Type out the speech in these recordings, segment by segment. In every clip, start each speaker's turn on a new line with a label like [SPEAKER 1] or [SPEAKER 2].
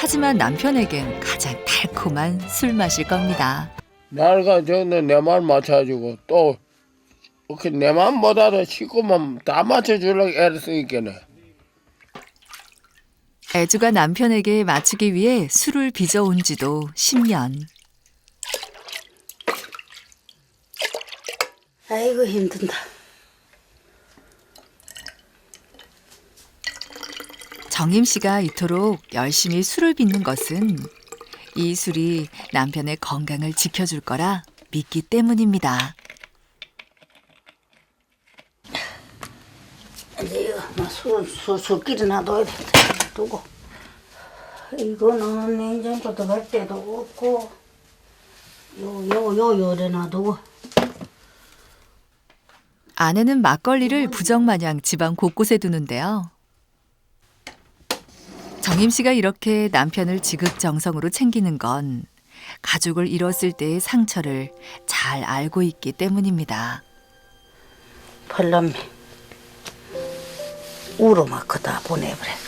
[SPEAKER 1] 하지만 남편에겐 가장 달콤한 술 맛일 겁니다.
[SPEAKER 2] 날가 저는 내 말 맞춰주고 또 이렇게 내 맘보다도 식구만 다 맞춰주려고 애를 쓰니까네.
[SPEAKER 1] 애주가 남편에게 맞추기 위해 술을 빚어온 지도 10년.
[SPEAKER 3] 아이고 힘든다.
[SPEAKER 1] 정임 씨가 이토록 열심히 술을 빚는 것은 이 술이 남편의 건강을 지켜줄 거라 믿기 때문입니다.
[SPEAKER 3] 이제 뭐 술, 술, 술끼리 놔둬야. 두고. 이거는 냉장고 들어갈 때도 없고, 요, 요, 요, 요래 놔두고.
[SPEAKER 1] 아내는 막걸리를 부정마냥 집안 곳곳에 두는데요. 정임 씨가 이렇게 남편을 지극정성으로 챙기는 건 가족을 잃었을 때의 상처를 잘 알고 있기 때문입니다.
[SPEAKER 3] 팔남매. 우로 막 그다 보내버렸어.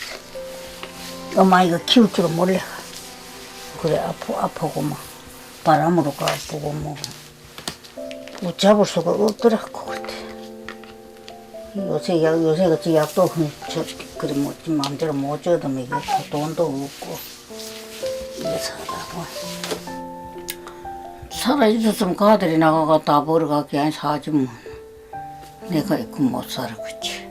[SPEAKER 3] 엄마 이거 키울 줄은 몰래. 그래, 아프, 아프고 뭐. 바람으로 가 아프고 뭐. 붙잡을 수가 없더라고, 그때. 요새 약, 요새 같이 약도 저, 그래, 뭐, 마음대로 못 줘도 이게 돈도 없고. 이게 살아보. 살아 있었으면 그 나가가 다 벌어가게 아니 사지 뭐. 내가 있고 못 살아, 그치.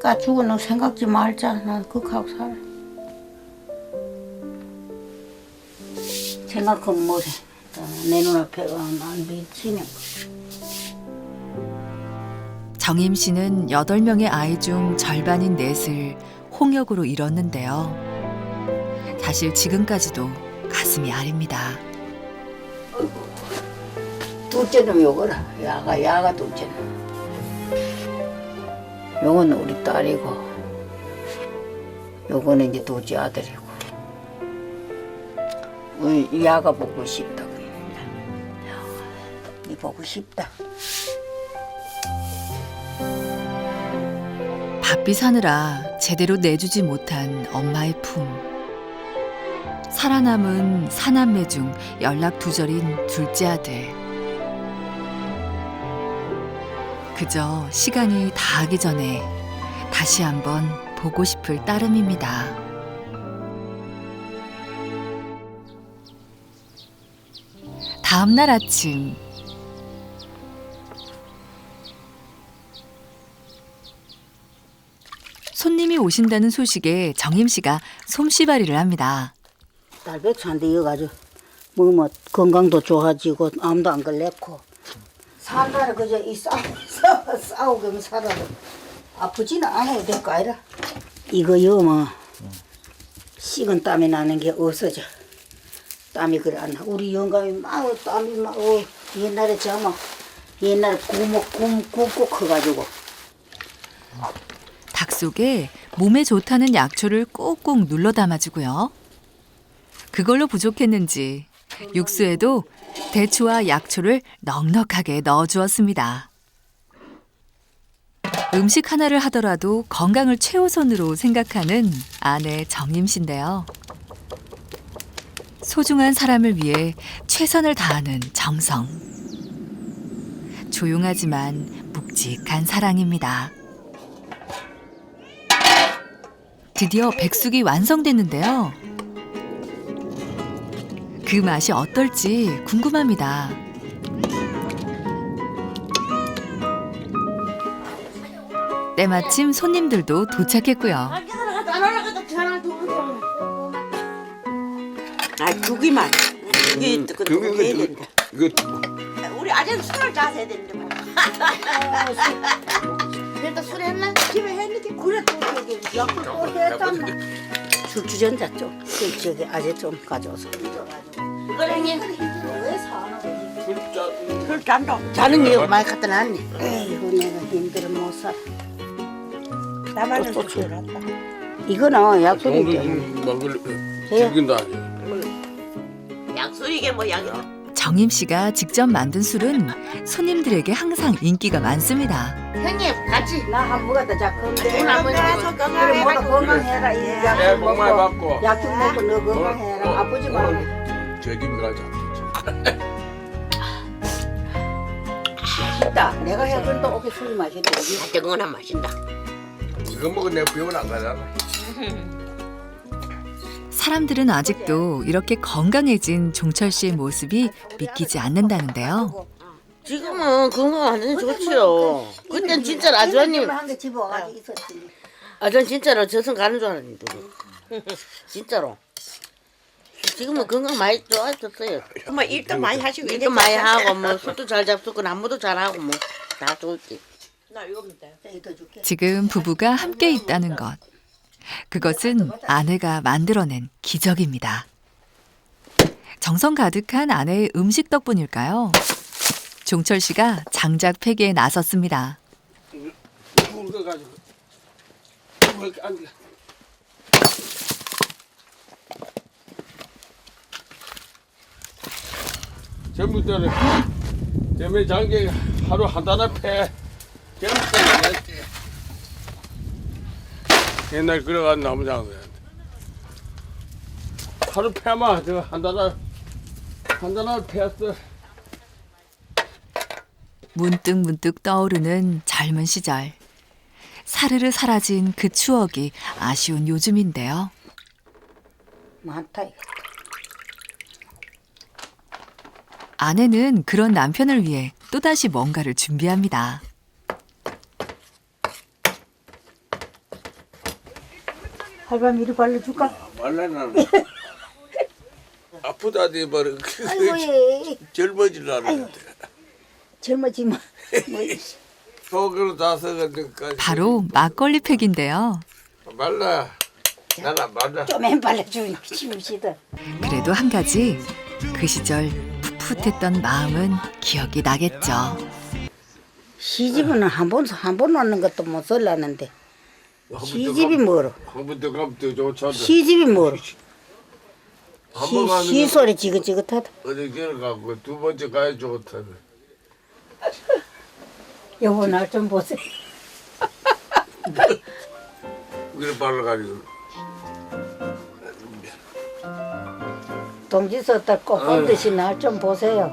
[SPEAKER 3] 까 죽어는 생각지 말자. 난 그하고 살아. 생각하면 뭐래. 내 눈앞에 안 비치는
[SPEAKER 1] 정임 씨는 8명의 아이 중 절반인 넷을 홍역으로 잃었는데요. 사실 지금까지도 가슴이 아립니다.
[SPEAKER 3] 둘째는 요거라. 야가, 야가 둘째는. 요거는 우리 딸이고, 요거는 이제 둘째 아들이고. 우리 야가 보고 싶다. 이 보고 싶다.
[SPEAKER 1] 바삐 사느라 제대로 내주지 못한 엄마의 품. 살아남은 사남매 중 연락 두절인 둘째 아들. 그저 시간이 다하기 전에 다시 한번 보고 싶을 따름입니다. 다음 날 아침 오신다는 소식에 정임 씨가 솜씨발이를 합니다.
[SPEAKER 3] 딸 백수한테 이어가지고 뭐 뭐 건강도 좋아지고 암도 안 걸렸고 산다라 그저 이 싸우 싸우 싸우기만 살아도 아프지는 않아도 될거 아니라 이거요 뭐 식은 땀이 나는 게 없어져 땀이 그래 안 나. 우리 영감이 막 땀이 막 어, 옛날에 저막 옛날에 구목 구 굽고 커가지고
[SPEAKER 1] 닭 속에 몸에 좋다는 약초를 꼭꼭 눌러 담아주고요. 그걸로 부족했는지 육수에도 대추와 약초를 넉넉하게 넣어주었습니다. 음식 하나를 하더라도 건강을 최우선으로 생각하는 아내 정임 씨인데요. 소중한 사람을 위해 최선을 다하는 정성. 조용하지만 묵직한 사랑입니다. 드디어 백숙이 완성됐는데요. 그 맛이 어떨지 궁금합니다. 때마침 손님들도 도착했고요.
[SPEAKER 4] 아 두기만 두기 그 두기 해야 된다.
[SPEAKER 2] 이거
[SPEAKER 4] 우리 아재는 술을 해야 되는데 뭐.
[SPEAKER 3] 그래도 술 했나?
[SPEAKER 4] 집에 그래 또 저기
[SPEAKER 3] 약을 또 했잖아 술 주전자 좀 그, 저기 아재 좀 가져와서
[SPEAKER 4] 그래
[SPEAKER 3] 왜 사나
[SPEAKER 4] 술 짠다.
[SPEAKER 3] 자는 게 많이 갖다 놨네 에이구 내가 힘들어 못 살아
[SPEAKER 4] 나만은
[SPEAKER 3] 또,
[SPEAKER 4] 또술 한다.
[SPEAKER 3] 이거는
[SPEAKER 2] 좀 먹을. 죽인다.
[SPEAKER 4] 약술이게 뭐 약이다.
[SPEAKER 1] 정임 씨가 직접 만든 술은 손님들에게 항상 인기가 많습니다.
[SPEAKER 4] 형님 같이
[SPEAKER 3] 나한 먹었다 자 건강.
[SPEAKER 4] 한번
[SPEAKER 3] 그래 모두 건강해라.
[SPEAKER 2] 이복 많이
[SPEAKER 3] 먹고
[SPEAKER 2] 받고
[SPEAKER 3] 약좀 먹고 너
[SPEAKER 2] 어,
[SPEAKER 3] 건강해라.
[SPEAKER 2] 어,
[SPEAKER 3] 아프지 말고.
[SPEAKER 2] 저 집에 가자
[SPEAKER 3] 맛있다. 내가 해준 또 오게 술이 맛있다. 여기.
[SPEAKER 4] 뜨거나 마신다
[SPEAKER 2] 이거 먹으면 내 병원 안 가잖아
[SPEAKER 1] 사람들은 아직도 이렇게 건강해진 종철 씨의 모습이 믿기지 않는다는데요.
[SPEAKER 4] 지금은 건강 완전 좋지요. 그땐 진짜로 아주아님
[SPEAKER 3] 한개 집어가지고 있었지.
[SPEAKER 4] 아전 진짜로 저승 가는 줄 알았는데 진짜로. 지금은 건강 많이 좋아졌어요. 뭐 일도 많이 하시고 일도 많이 하고 뭐 술도 잘 잡수고 나무도 잘 하고 뭐 다 좋지.
[SPEAKER 3] 이거 줄게.
[SPEAKER 1] 지금 부부가 함께 있다는 것. 그것은 아내가 만들어낸 기적입니다. 정성 가득한 아내의 음식 덕분일까요? 종철 씨가 장작 폐기에 나섰습니다.
[SPEAKER 2] 앉아 전부 때는 때문에 장기 하루 한 단어 패 젊을 때는 냈지. 옛날 그래간 나무 장사 하루 패마 저한 단어 한 단어 패었어
[SPEAKER 1] 문득 문득 떠오르는 젊은 시절. 사르르 사라진 그 추억이 아쉬운 요즘인데요.
[SPEAKER 3] 많다 이거.
[SPEAKER 1] 아내는 그런 남편을 위해 또다시 뭔가를 준비합니다.
[SPEAKER 3] 할밤 이리 발라줄까?
[SPEAKER 2] 말라는 아프다니 말은
[SPEAKER 3] 아이고 예.
[SPEAKER 2] 젊어지려는데
[SPEAKER 3] 젊어지마. 뭐,
[SPEAKER 2] 속으로 다 썩어지니까
[SPEAKER 1] 바로 막걸리 팩인데요.
[SPEAKER 2] 말라 나는 말라
[SPEAKER 3] 좀만 발라주니 치우시다.
[SPEAKER 1] 그래도 한 가지 그 시절 풋풋했던 마음은 기억이 나겠죠.
[SPEAKER 3] 시집은 한 번 한 번 왔는 것도 못 설랐는데 시집이 뭐로?
[SPEAKER 2] 한번 더 가면 더 좋잖아
[SPEAKER 3] 시집이 뭐로?
[SPEAKER 2] 한번
[SPEAKER 3] 시,
[SPEAKER 2] 가는
[SPEAKER 3] 시 소리 지긋지긋하다.
[SPEAKER 2] 어디 길 가고 두 번째 가야 좋다네
[SPEAKER 3] 여보 날 좀 보세요.
[SPEAKER 2] 그래 발라가지고
[SPEAKER 3] 동지 썼다 꼭 본 듯이 날 좀 보세요.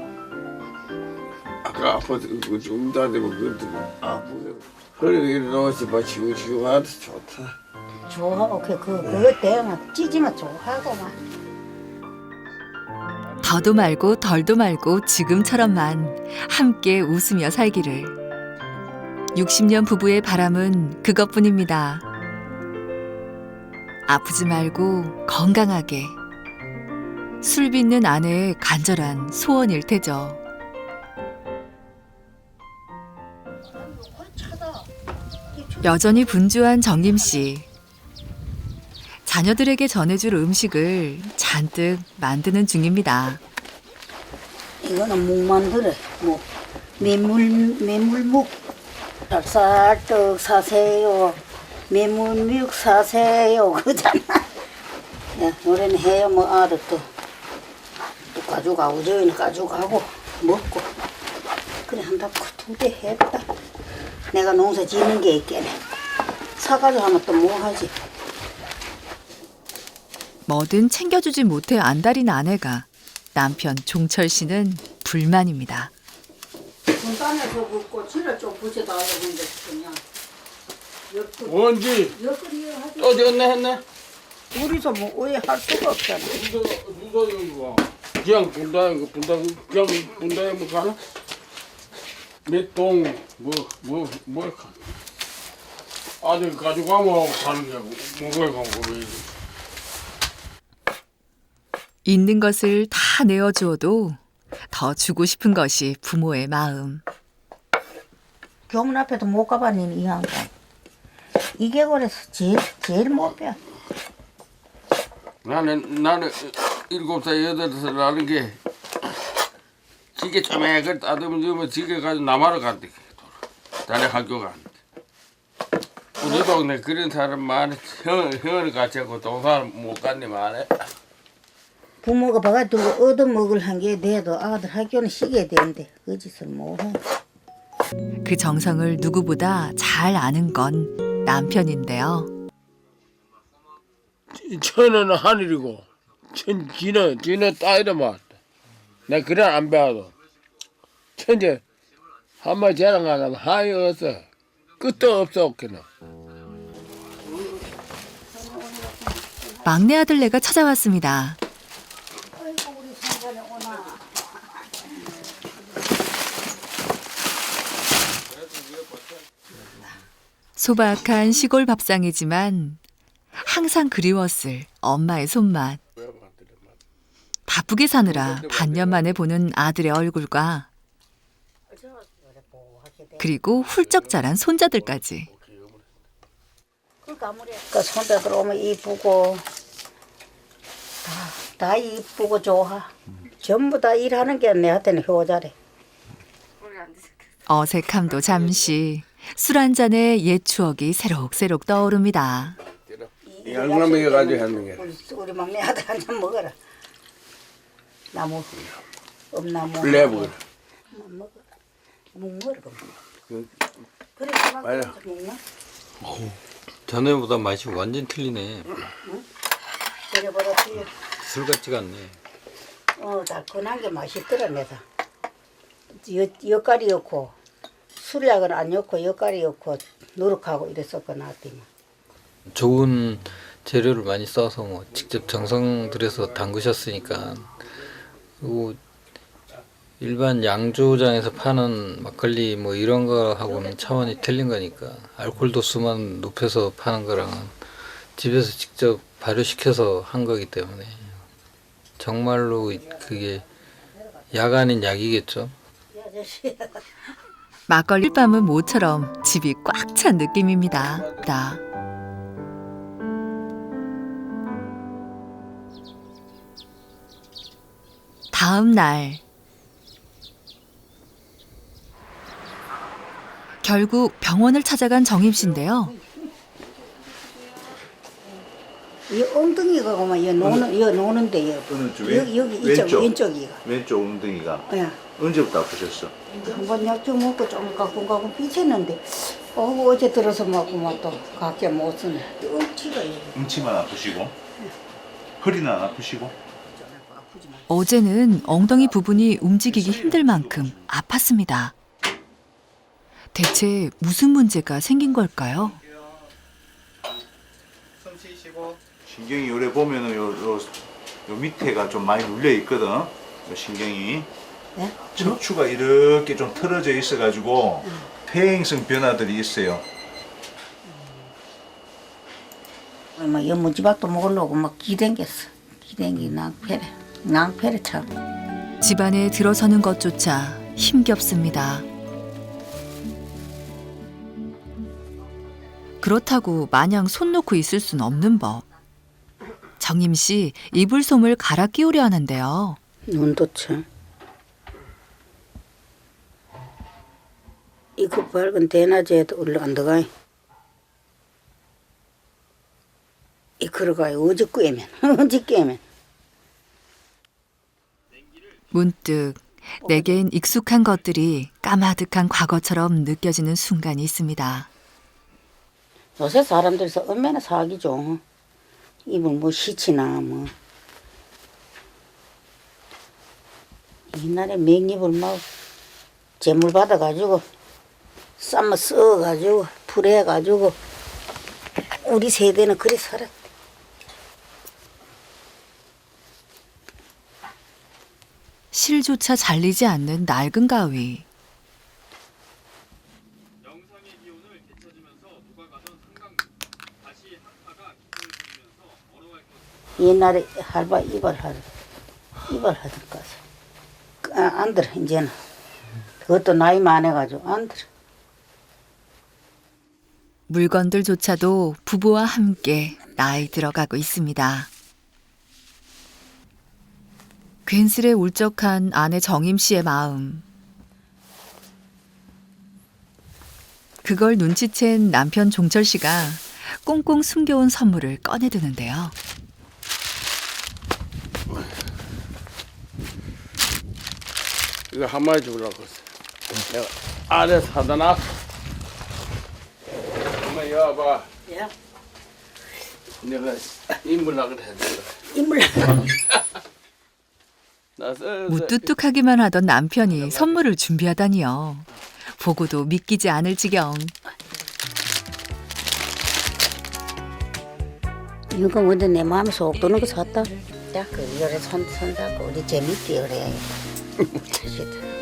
[SPEAKER 2] 아파서 그좀 다니고 그것도 아프게 그래 놓지 마 치고 치고 하도 좋다
[SPEAKER 3] 좋아, 오케이 그 그거 대응 찌지마 좋아하고만.
[SPEAKER 1] 더도 말고 덜도 말고 지금처럼만 함께 웃으며 살기를. 60년 부부의 바람은 그것뿐입니다. 아프지 말고 건강하게. 술 빚는 아내의 간절한 소원일 테죠. 여전히 분주한 정임 씨. 자녀들에게 전해줄 음식을 잔뜩 만드는 중입니다.
[SPEAKER 3] 이거는 묵 만들어. 뭐 메물 메물묵 쌀쌀떡 사세요. 메물묵 사세요. 그잖아. 야, 노래는 해요. 뭐 아들 또, 또 가져가고 저희는 가져가고 먹고 그래 한다고 두대 했다. 내가 농사 짓는 게 있겠네. 사가지고 하면 또 뭐 하지?
[SPEAKER 1] 뭐든 챙겨주지 못해 안달인 아내가 남편 종철 씨는 불만입니다.
[SPEAKER 3] 군산에서 그 꼬치를 좀 붙여달라는데 그냥 엿그
[SPEAKER 2] 언제
[SPEAKER 3] 엿그리 하지.
[SPEAKER 2] 또 됐네 했네
[SPEAKER 3] 우리서 뭐 오해할 수가 없잖아.
[SPEAKER 2] 누가 누가 이거 그냥 분다 이거 분다 그냥 분다에 뭐 가나 몇동뭐뭐 뭐 아들 가지고 가면 가는 게 뭐가 가고 왜
[SPEAKER 1] 있는 것을 다 내어주어도 더 주고 싶은 것이 부모의 마음.
[SPEAKER 3] 교문 앞에도 못 가봤니 이 양반. 이 계곡에서 제일 제일 못 빼.
[SPEAKER 2] 나는 나는 일곱 살 여덟 살 나는 게 지게 쪼매그 따듬은 좀 지게 가지고 남하러 간대 다리 학교 가는데 우리 동네 그런 사람 많아. 형 형을 같이 하고 동산 못 갔니 말해
[SPEAKER 3] 부모가 봐가지고 얻어먹을 한 게 돼도 아들 학교는 시게 되는데 그 짓을 못해.
[SPEAKER 1] 그 정성을 누구보다 잘 아는 건 남편인데요.
[SPEAKER 2] 천은 하늘이고 천 지는 지는 맞 다. 내 그래 안 배워도 천재 한마 자랑 안 하면 하이 없어 끝도 없어 없기는.
[SPEAKER 1] 막내 아들네가 찾아왔습니다. 소박한 시골 밥상이지만 항상 그리웠을 엄마의 손맛. 바쁘게 사느라 반년 만에 보는 아들의 얼굴과 그리고 훌쩍 자란 손자들까지
[SPEAKER 3] 그 손자들 오면 이쁘고 다, 다 이쁘고 좋아. 전부 다 일하는 게 내한테는 효자래.
[SPEAKER 1] 어색함도 잠시 술 한 잔에 옛 추억이 새록새록 떠오릅니다.
[SPEAKER 2] 이 얼마나 먹여가지고 하는 게.
[SPEAKER 3] 우리, 우리 막내 아들 한 잔 먹어라. 나무, 엄나무.
[SPEAKER 2] 블레 먹어.
[SPEAKER 3] 먹어. 묵 먹어.
[SPEAKER 2] 그-
[SPEAKER 3] 그래,
[SPEAKER 2] 맞아.
[SPEAKER 5] 전에보다 맛이 완전 틀리네.
[SPEAKER 3] 그래, 버렸지.
[SPEAKER 5] 술 같지가 않네.
[SPEAKER 3] 어, 달큰한 게 맛있더라, 내가. 여, 엿가리였고, 술약은 안 였고, 엿가리였고, 노력하고 이랬었고, 나한테만.
[SPEAKER 5] 좋은 재료를 많이 써서 뭐 직접 정성 들여서 담그셨으니까 그리고 일반 양조장에서 파는 막걸리 뭐 이런 거하고는 차원이 틀린 거니까 알코올 도수만 높여서 파는 거랑은 집에서 직접 발효시켜서 한 거기 때문에 정말로 그게 약 아닌 약이겠죠.
[SPEAKER 1] 막걸리 밤은 모처럼 집이 꽉 찬 느낌입니다. 나. 다음 날 결국 병원을 찾아간 정임 씨인데요.
[SPEAKER 3] 이 엉덩이가 그만 여 노는 여 노는데 여
[SPEAKER 6] 어느 쪽?
[SPEAKER 3] 여기 여기 이쪽
[SPEAKER 6] 왼쪽?
[SPEAKER 3] 왼쪽이가
[SPEAKER 6] 왼쪽 엉덩이가
[SPEAKER 3] 야
[SPEAKER 6] 언제부터 아프셨어?
[SPEAKER 3] 한번 약좀 먹고 좀 가끔 가끔 삐쳤는데 어 어제 들어서 먹고 막또 각자 못 쓰네 엉치가 여기
[SPEAKER 6] 엉치만 아프시고 허리는 안 아프시고
[SPEAKER 1] 어제는 엉덩이 부분이 움직이기 힘들 만큼 아팠습니다. 대체 무슨 문제가 생긴 걸까요?
[SPEAKER 6] 신경이 요래 보면은 요, 요, 요 밑에가 좀 많이 눌려 있거든 요 신경이
[SPEAKER 3] 네?
[SPEAKER 6] 척추가 이렇게 좀 틀어져 있어가지고 퇴행성 변화들이 있어요
[SPEAKER 3] 막 연무지박도 먹으려고 막 기댕겼어 기댕기 낭패래 낭패래 참
[SPEAKER 1] 집안에 들어서는 것조차 힘겹습니다. 그렇다고 마냥 손 놓고 있을 순 없는 법. 정임 씨 이불솜을 갈아 끼우려 하는데요.
[SPEAKER 3] 눈도 참 이거 밝은 대낮에도 올라 안 들어가 이 걸어가요 어제 꿰면
[SPEAKER 1] 문득 내겐 익숙한 것들이 까마득한 과거처럼 느껴지는 순간이 있습니다.
[SPEAKER 3] 요새 사람들서 얼마나 사기죠. 이불 뭐 시치나 뭐. 옛날에 맹잎을 막 재물 받아가지고 쌈마 써가지고 풀해가지고 우리 세대는 그래 살았.
[SPEAKER 1] 실조차 잘리지 않는 낡은 가위.
[SPEAKER 3] 옛날에 할바 이발하러 이발하던 가서 아, 안 들어 이제는 그것도 나이 많아가지고 안 들어.
[SPEAKER 1] 물건들조차도 부부와 함께 나이 들어가고 있습니다. 괜스레 울적한 아내 정임 씨의 마음. 그걸 눈치챈 남편 종철 씨가 꽁꽁 숨겨온 선물을 꺼내드는데요.
[SPEAKER 2] 이거 한 마리 주려고 했어. 내가 안에 사다 놨어. 엄마 와봐.
[SPEAKER 4] 야.
[SPEAKER 2] 내가 인물락을 했어.
[SPEAKER 3] 인물
[SPEAKER 2] 나 써, 써.
[SPEAKER 1] 무뚝뚝하기만 하던 남편이 선물을 준비하다니요. 보고도 믿기지 않을 지경.
[SPEAKER 3] 이거 먼저 내 마음에 속 드는 거 샀다. 야, 그 열에 손, 손 잡고 우리 재밌게 그래. 자식들.